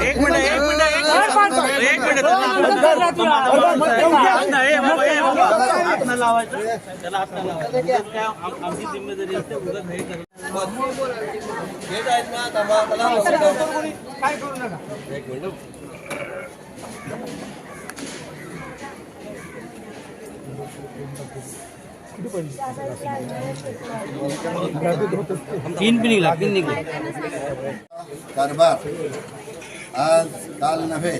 एक मिनिट एक मिनिट एक मिनिट. हात नाही मग हे बघा, हात नाही लावायचं त्याला हात नाही लावायचं उगाच काय आम- आमची तीन पण निघला तीन निघला. कारभार. आज काल नव्हे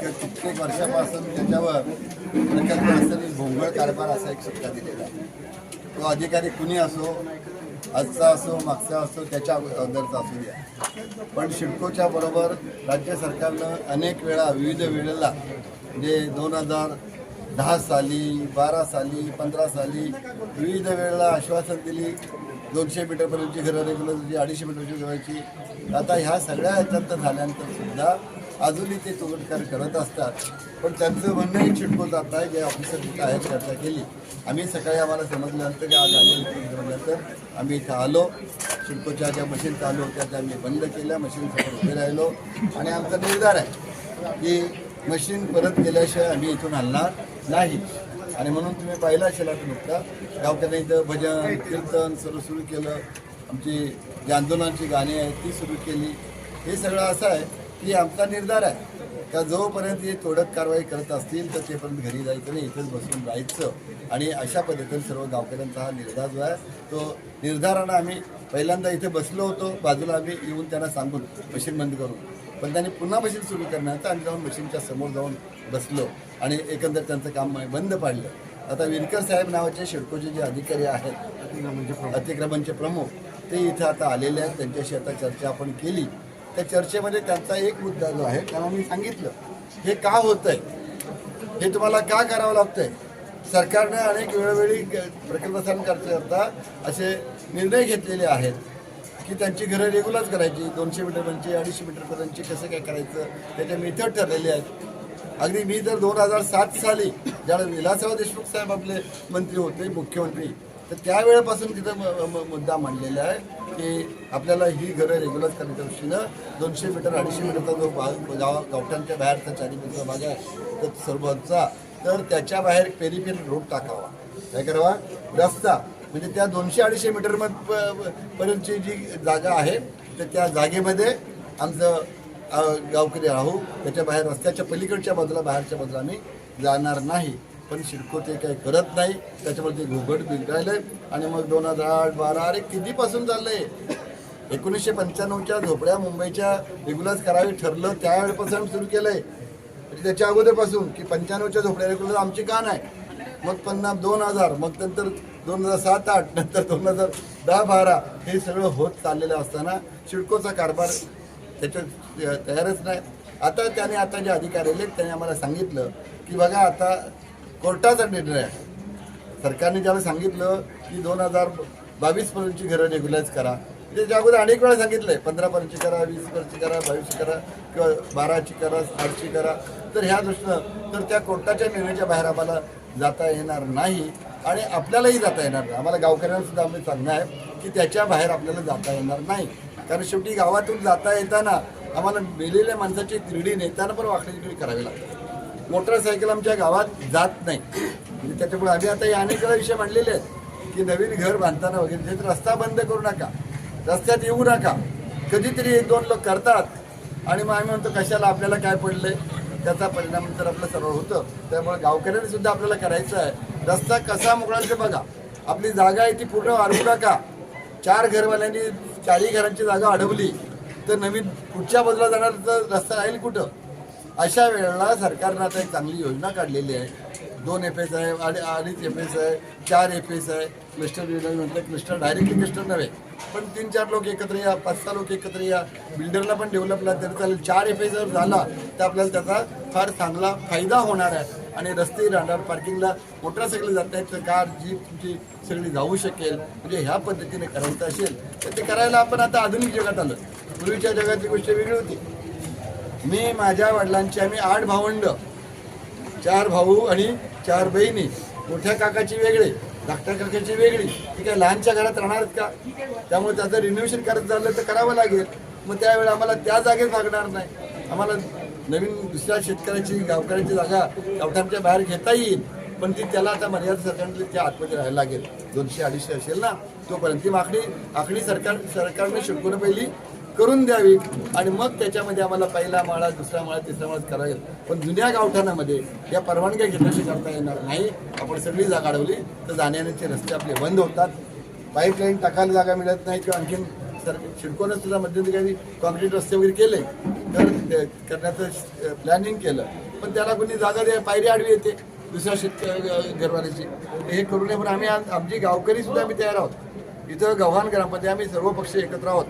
तर कित्येक वर्षापासून त्याच्यावर प्रकल्प असताना भोंगळ कारभार असा एक शब्द दिलेला आहे. तो अधिकारी कुणी असो आजचा असो मागचा असो त्याच्या अगोदरचा असू द्या. पण शिडकोच्या बरोबर राज्य सरकारनं अनेक वेळा विविध वेळेला म्हणजे दोन हजार दहा साली बारा साली पंधरा साली विविध वेळेला आश्वासन दिली. दोनशे मीटरपर्यंतची घरं रेग्युलर होती अडीचशे मीटरची करायची आता ह्या सगळ्या ह्याच्यात झाल्यानंतर सुद्धा अजूनही ते तोडकार करत असतात. पण त्यांचं म्हणणंही एक चिटकून जात आहे जे ऑफिसर तिथं आहेत चर्चा केली. आम्ही सकाळी आम्हाला समजल्यानंतर की आज आम्ही समजल्यानंतर आम्ही इथं आलो. चिटकोच्या ज्या मशीन चालू होत्या त्या आम्ही बंद केल्या. मशीन उभे राहिलो. आणि आमचा निर्धार आहे की मशीन परत केल्याशिवाय आम्ही इथून आणणार नाही. आणि म्हणून तुम्ही पाहिला असेल आता नुकता गावकऱ्यांनी इथं भजन कीर्तन सर्व सुरू केलं. आमची जी आंदोलनाची गाणी आहेत ती सुरू केली. हे सगळं असं आहे की आमचा निर्धार आहे. का जोपर्यंत हे तोडक कारवाई करत असतील तर तेपर्यंत घरी जायचं नाही इथेच बसून राहायचं. आणि अशा पद्धतीने सर्व गावकऱ्यांचा हा निर्धार जो आहे तो निर्धारानं आम्ही पहिल्यांदा इथे बसलो होतो. बाजूला आम्ही येऊन त्यांना सांगून मशीन बंद करून. पण त्यांनी पुन्हा मशीन सुरू करण्याचं आम्ही जाऊन मशीनच्या समोर जाऊन बसलो आणि एकंदर त्यांचं काम बंद पाडलं. आता विरकर साहेब नावाचे शिडकोचे जे अधिकारी आहेत अतिक्रमणचे प्रमुख. ते इथं आता आलेले आहेत. त्यांच्याशी आता चर्चा आपण केली. त्या चर्चेमध्ये त्यांचा एक मुद्दा जो आहे त्यांना मी सांगितलं. हे का होत आहे हे तुम्हाला का करावं लागतंय? सरकारने अनेक वेळोवेळी प्रकल्प करता असे निर्णय घेतलेले आहेत. की त्यांची घरं रेग्युलर करायची. दोनशे मीटरपर्यंतची अडीचशे मीटरपर्यंतची कसं काय करायचं त्याच्या मेथड ठरलेले आहेत. अगदी मी तर दोन हजार सात साली ज्यावेळेस विलासराव देशमुख साहेब आपले मंत्री होते मुख्यमंत्री तर त्यावेळेपासून तिथं मुद्दा मांडलेला आहे की आपल्याला ही घरं रेग्युलर करण्याच्या दृष्टीनं दोनशे मीटर अडीचशे मीटरचा जो भाग गाव गावठांच्या बाहेरचा चारी मीटरचा भाग आहे तर सर्वांचा तर त्याच्या बाहेर पेरिफेर रोड टाकावा. काय करावा? रस्ता. म्हणजे त्या दोनशे अडीचशे मीटर पर्यंतची जी जागा आहे तर त्या जागेमध्ये आमचं गावकरी राहू त्याच्या बाहेर रस्त्याच्या पलीकडच्या बाजूला बाहेरच्या बाजूला आम्ही जाणार नाही. पण शिडको ते काही करत नाही. त्याच्यामुळे ते बिघडायलं आहे आणि मग दोन हजार आठ बारा अरे कितीपासून चाललंय? एकोणीसशे पंच्याण्णवच्या झोपड्या मुंबईच्या रेग्युलर करावी ठरलं त्यावेळेपासून सुरू केलं आहे म्हणजे त्याच्या अगोदरपासून की पंच्याण्णवच्या झोपड्या रेग्युलर आमची का नाही? मग पन्नास दोन हजार मग नंतर दोन हजार सात आठ नंतर दोन हजार दहा बारा हे सगळं होत चाललेलं असताना शिडकोचा कारभार त्याच्यात तयारच नाही. आता त्याने आता जे अधिकारी आले त्याने आम्हाला सांगितलं की बघा आता कोर्टाचा निर्णय आहे. सरकारने ज्याला सांगितलं की दोन हजार बावीसपर्यंतची घरं रेग्युलाइज करा. त्याच्या अगोदर अनेक वेळा सांगितलं पंधरा पंधरापर्यंतची करा वीसपर्यंतची करा बावीसची करा किंवा बाराची करा आठची करा. तर ह्या दृष्टीनं तर त्या कोर्टाच्या निर्णयाच्या बाहेर आम्हाला जाता येणार नाही. आणि आपल्यालाही जाता येणार नाही. आम्हाला गावकऱ्यांना सुद्धा आम्ही सांगणं आहे की त्याच्या बाहेर आपल्याला जाता येणार नाही. कारण शेवटी गावातून जाता येताना आम्हाला मेलेल्या माणसाची तिरडी नेताना पण वाकडी करावी लागते. मोटरसायकल आमच्या गावात जात नाही. म्हणजे त्याच्यामुळे आम्ही आता या अनेक वेळा विषय मांडलेले आहेत की नवीन घर बांधताना वगैरे ते रस्ता बंद करू नका रस्त्यात येऊ नका. कधीतरी एक दोन लोक करतात. आणि मग आम्ही म्हणतो कशाला आपल्याला काय पडलंय? त्याचा परिणाम तर आपलं सर्व होतं. त्यामुळे गावकऱ्यांनी सुद्धा आपल्याला करायचं आहे. रस्ता कसा मोकळायचा बघा. आपली जागा आहे ती पूर्ण वाढवू नका. चार घरवाल्यांनी चारही घरांची जागा अडवली तर नवीन पुढच्या बाजूला जाणार तर रस्ता राहील कुठं? अशा वेळेला सरकारनं आता एक चांगली योजना काढलेली आहे. दोन एफ एस आहे अडी अडीच एफ एस आहे चार एफ एस आहे. क्लस्टर म्हटलं क्लस्टर डायरेक्टली क्लस्टर नव्हे पण तीन चार लोक एकत्र या पाच सहा लोक एकत्र या. बिल्डरला पण डेव्हलपला तरी चालेल. चार एफ एस जर झाला तर आपल्याला त्याचा फार चांगला फायदा होणार आहे. आणि रस्ते राहणार पार्किंगला मोटरसायकल जात आहेत तर कार जीप तुमची सगळी जाऊ शकेल. म्हणजे ह्या पद्धतीने करायचं असेल तर ते करायला आपण आता आधुनिक जगात आलो पूर्वीच्या जगातली गोष्ट वेगळी होती. मी माझ्या वडिलांची आम्ही आठ भावंड चार भाऊ आणि चार बहिणी. मोठ्या काकाची वेगळे धाकट्या काकाची वेगळी. ती काय लहानच्या घरात राहणार का? त्यामुळे त्याचं रिन्युएशन करायचं झालं तर करावं लागेल. मग त्यावेळी आम्हाला त्या जागेत भागणार नाही. आम्हाला नवीन दुसऱ्या शेतकऱ्याची गावकऱ्याची जागा गावठांच्या बाहेर घेता येईल. पण ती त्याला आता मर्यादा सरकारने त्या आतमध्ये राहायला लागेल. दोनशे अडीचशे असेल ना तोपर्यंत ती मागणी आखणी सरकार सरकारने शिडकून पहिली करून द्यावी आणि मग त्याच्यामध्ये आम्हाला पहिला माळा दुसरा माळा तिसरा माळा करावेल पण जुन्या गावठाणामध्ये या परवानग्या घेण्याशी करता येणार नाही. आपण सगळी जागा अडवली तर जाण्याचे रस्ते आपले बंद होतात. पाईपलाईन टाकायला जागा मिळत नाही किंवा आणखीन सर शिडकोनं सुद्धा मध्यंतरी कॉन्क्रीट रस्ते वगैरे केले. तर करण्याचं प्लॅनिंग केलं. पण त्याला कोणी जागा द्या पायरी आडवी येते दुसऱ्या शेतकरी घरवाल्याची. हे करू नये पण आम्ही आमची गावकरी सुद्धा आम्ही तयार आहोत. इथं गव्हाण ग्रामपंचायत आम्ही सर्व पक्ष एकत्र आहोत.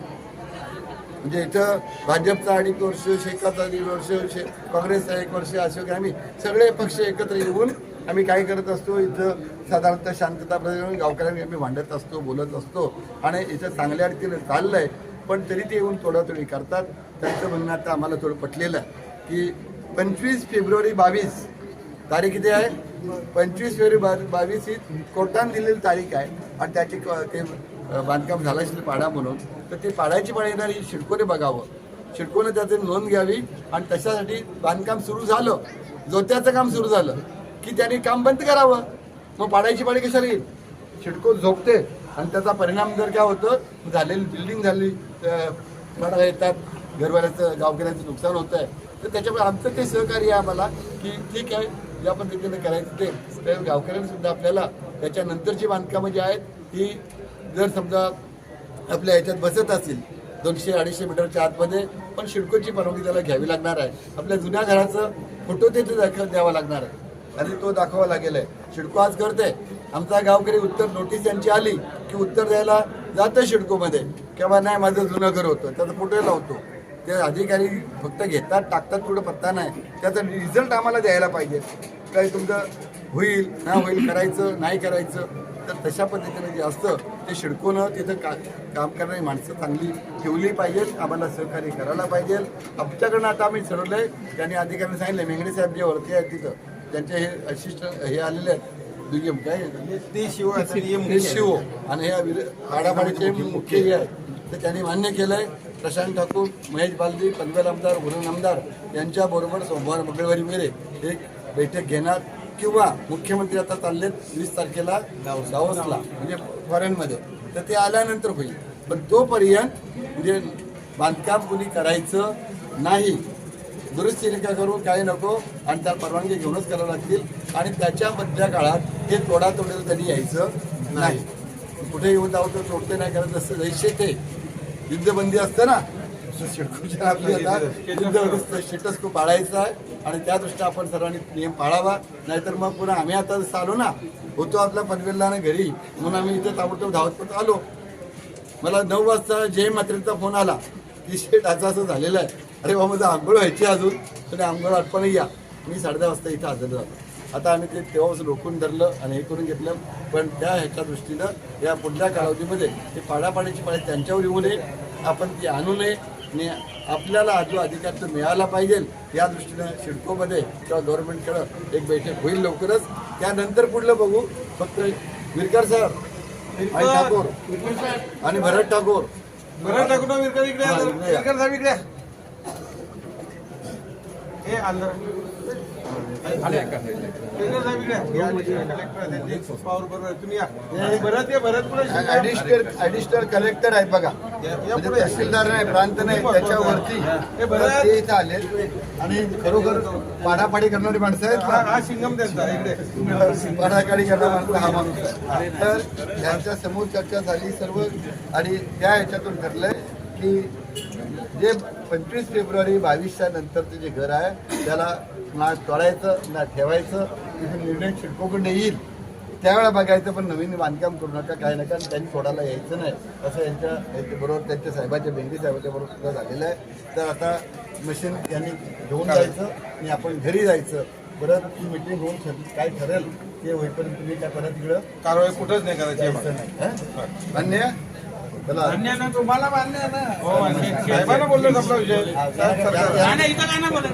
म्हणजे इथं भाजपचा अडीच वर्ष शेकाचा दीड वर्ष शे काँग्रेसचा एक वर्ष अशोक आम्ही सगळे पक्ष एकत्र येऊन आम्ही काय करत असतो इथं साधारणतः शांतता प्रदेश गावकऱ्यांनी आम्ही मांडत असतो बोलत असतो. आणि इथं चांगल्या अटकीनं चाललं आहे पण तरी ते येऊन तोडातोडी करतात. त्यांचं म्हणणं आता आम्हाला थोडं पटलेलं की पंचवीस फेब्रुवारी बावीस तारीख किती आहे? पंचवीस फेब्रुवारी बा बावीस ही कोर्टाने दिलेली तारीख आहे आणि त्याची क- ते बांधकाम झालं असेल पाडा म्हणून तर ते पाडायची पण येणार ही शिडकोने बघावं. शिडकोने त्याची नोंद घ्यावी आणि तशासाठी बांधकाम सुरू झालं. जोत्याचं काम सुरू झालं की त्यांनी काम बंद करावं. मग पाडायची पाळी कशाला येईल? शिडको झोपते आणि त्याचा परिणाम जर काय होतं झालेली बिल्डिंग झाली पाडा येतात घरवाल्याचं गावकऱ्यांचं नुकसान होतं आहे तर त्याच्यामुळे आमचं ते सहकार्य आहे आम्हाला की ठीक आहे ज्या पद्धतीने करायचं ते. तर गावकऱ्यांनी सुद्धा आपल्याला त्याच्यानंतरची बांधकामं जी आहेत ती जर समजा आपल्या ह्याच्यात बसत असतील दोनशे अडीचशे मीटरच्या आतमध्ये पण शिडकोची परवानगी त्याला घ्यावी लागणार आहे. आपल्या जुन्या घराचं फोटो तिथे दाखव द्यावा लागणार आहे. आणि तो दाखवावा लागेल आहे. शिडको आज करते आमचा गावकरी उत्तर नोटीस यांची आली की उत्तर द्यायला जातं शिडकोमध्ये. किंवा नाही माझं जुनं घर होतं. त्याचा फोटो लावतो. ते अधिकारी फक्त घेतात टाकतात कुठं पत्ता नाही. त्याचा रिझल्ट आम्हाला द्यायला पाहिजे. काही तुमचं होईल ना होईल करायचं नाही करायचं तर तशा पद्धतीने जे असतं ते शिडकोनं तिथं का काम करणारी माणसं चांगली ठेवली पाहिजेत. आम्हाला सहकार्य करायला पाहिजे. आमच्याकडनं आता आम्ही ठरवलंय त्यांनी अधिकाऱ्यांनी सांगितलं मेंगणे साहेब जे वरती आहेत तिथं त्यांचे हे असिस्टंट हे आलेले आहेत दुय्यम काय ते शिव हे शिव आणि हे विर- आडापाडीचे मुख्य हे आहेत. तर त्यांनी मान्य केलंय प्रशांत ठाकूर महेश बालदी पनवेल आमदार वरुण आमदार यांच्याबरोबर सोमवार मंगळवारी वगैरे एक बैठक घेणार किंवा मुख्यमंत्री आता चाललेत वीस तारखेला दावसला म्हणजे फॉरेनमध्ये. तर ते आल्यानंतर होईल. पण तोपर्यंत म्हणजे बांधकाम कुणी करायचं नाही. दुरुस्ती का करू काही नको आणि त्या परवानगी घेऊनच करावं लागतील. आणि त्याच्या मधल्या काळात हे तोडातोडीला त्यांनी यायचं नाही. कुठे येऊन जाऊ तर तोडते नाही करत असं जैसे ते युद्धबंदी असते ना तसं आपली आता युद्धबंदी स्टेटस पाळायचा आहे आणि त्या दृष्ट्या आपण सर्वांनी नियम पाळावा. नाहीतर मग पुन्हा आम्ही आता चालो आलो ना होतो आपल्या पनवेलला ना घरी म्हणून आम्ही इथे ताबडतोब धावत आलो. मला नऊ वाजता जय मात्रेचा फोन आला की शेट असं असं झालेलं आहे. अरे बाबा माझं आंघोळ व्हायची अजून. तर आंघोळ आठवण या. मी साडे दहा वाजता इथं हजर झालो. आता आम्ही ते तेव्हाच रोखून धरलं आणि हे करून घेतलं. पण त्या ह्याच्या दृष्टीनं या पुढल्या कालावधीमध्ये ते पाडापाडीची पाळी त्यांच्यावर येऊ नये. आपण ती आणू नये. आणि आपल्याला जो अधिकार तो मिळाला पाहिजे या दृष्टीनं सिडकोमध्ये किंवा गव्हर्नमेंटकडं एक बैठक होईल लवकरच. त्यानंतर पुढलं बघू. फक्त विरकर सर आणि ठाकूर आणि भरत ठाकूर. टाकू ना विरकर इकडे. विरकर साहेब इकडे. हे आंध्र कलेक्टर आहे आहे. ऍडिशनल कलेक्टर आहेत बघा. म्हणजे तहसीलदार नाही प्रांत नाही त्याच्यावरती. ते इथं आले आणि खरोखर पाडापाडी करणारी माणसं आहेत. पाडाकाडी करणारा माणूस हा माणूस आहे. तर यांच्या समोर चर्चा झाली सर्व. आणि त्या ह्याच्यातून ठरलंय की जे पंचवीस फेब्रुवारी बावीसच्या नंतरचं जे घर आहे त्याला ना तोडायचं ना ठेवायचं तिथे निर्णय शिडकोकडे येईल. त्यावेळेला बघायचं पण नवीन बांधकाम करू नका काय नका आणि त्यांनी सोडायला यायचं नाही. असं यांच्या यांच्या बरोबर त्यांच्या साहेबाच्या बेंगडी साहेबाच्या बरोबर सुद्धा झालेलं आहे. तर आता मशीन यांनी घेऊन जायचं आणि आपण घरी जायचं. परत ती मिटिंग होऊन काय ठरेल ते होईपर्यंत तुम्ही काय परत इकडं कारवाई कुठंच नाही करायची. जायचं ना तुम्हाला मान्य आहे ना? साहेबांना बोललो आपला विषय. या- या- नाही, इथं काय नाही बोलत